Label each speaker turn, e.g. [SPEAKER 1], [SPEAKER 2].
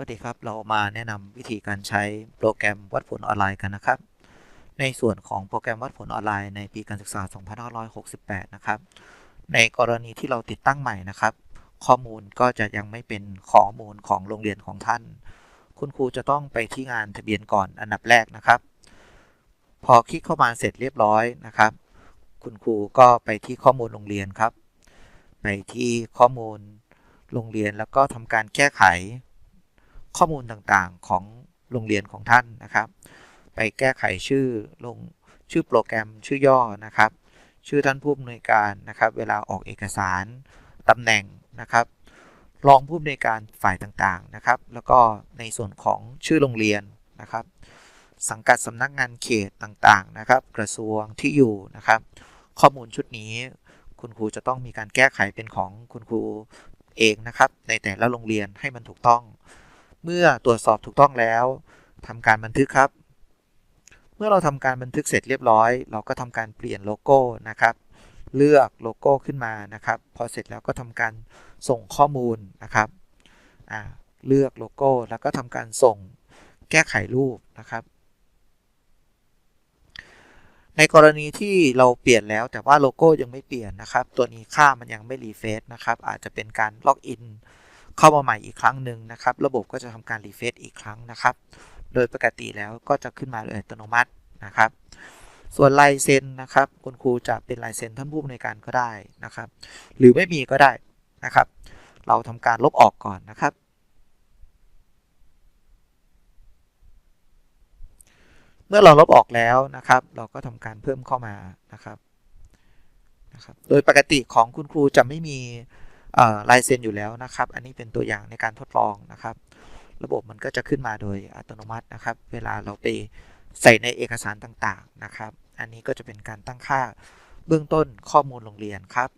[SPEAKER 1] วัสดีครับ เรามาแนะนำวิธีการใช้โปรแกรมวัดผลออนไลน์กันนะครับ ในส่วนของโปรแกรมวัดผลออนไลน์ในปีการศึกษา 2568 นะครับ ในกรณีที่เราติดตั้งใหม่นะครับ ข้อมูลก็จะยังไม่เป็นข้อมูลของโรงเรียนของท่าน คุณครูจะต้องไปที่งานทะเบียนก่อนอันดับแรกนะครับ พอคลิกเข้ามาเสร็จเรียบร้อยนะครับ คุณครูก็ไปที่ข้อมูลโรงเรียนครับ ไปที่ข้อมูลโรงเรียนแล้วก็ทำการแก้ไข ข้อมูลต่างๆของโรงเรียนของท่านนะครับ ไปแก้ไขชื่อลงชื่อโปรแกรมชื่อย่อนะครับ ชื่อท่านผู้อำนวยการนะครับ เวลาออกเอกสารตำแหน่งนะครับรองผู้อำนวยการฝ่ายต่างๆนะครับ แล้วก็ในส่วนของชื่อโรงเรียนนะครับ สังกัดสำนักงานเขตต่างๆนะครับ กระทรวงที่อยู่นะครับ ข้อมูลชุดนี้คุณครูจะต้องมีการแก้ไขเป็นของคุณครูเองนะครับ ในแต่ละโรงเรียนให้มันถูกต้อง เมื่อตรวจสอบถูกต้องแล้วทำการบันทึกครับ เมื่อเราทำการบันทึกเสร็จเรียบร้อย เราก็ทำการเปลี่ยนโลโก้นะครับ เลือกโลโก้ขึ้นมานะครับ พอเสร็จแล้วก็ทำการส่งข้อมูลนะครับเลือกโลโก้แล้วก็ทำการส่งแก้ไขรูปนะครับ ในกรณีที่เราเปลี่ยนแล้วแต่ว่าโลโก้ยังไม่เปลี่ยนนะครับ ตัวนี้ค่ามันยังไม่รีเฟซนะครับ อาจจะเป็นการล็อกอิน เข้ามาใหม่อีกครั้งหนึ่งนะครับ ระบบก็จะทำการรีเฟซอีกครั้งนะครับ โดยปกติแล้วก็จะขึ้นมาโดยอัตโนมัตินะครับ ส่วนลายเซ็นนะครับ คุณครูจะเป็นลายเซ็นท่านผู้อำนวยการก็ได้นะครับ หรือไม่มีก็ได้นะครับ เราทำการลบออกก่อนนะครับ เมื่อเราลบออกแล้วนะครับ เราก็ทำการเพิ่มเข้ามานะครับนะครับ โดยปกติของคุณครูจะไม่มี ลายเซ็นอยู่แล้วนะครับ อันนี้เป็นตัวอย่างในการทดลองนะครับ ระบบมันก็จะขึ้นมาโดยอัตโนมัตินะครับ เวลาเราไปใส่ในเอกสารต่างๆนะครับ อันนี้ก็จะเป็นการตั้งค่าเบื้องต้นข้อมูลโรงเรียนครับ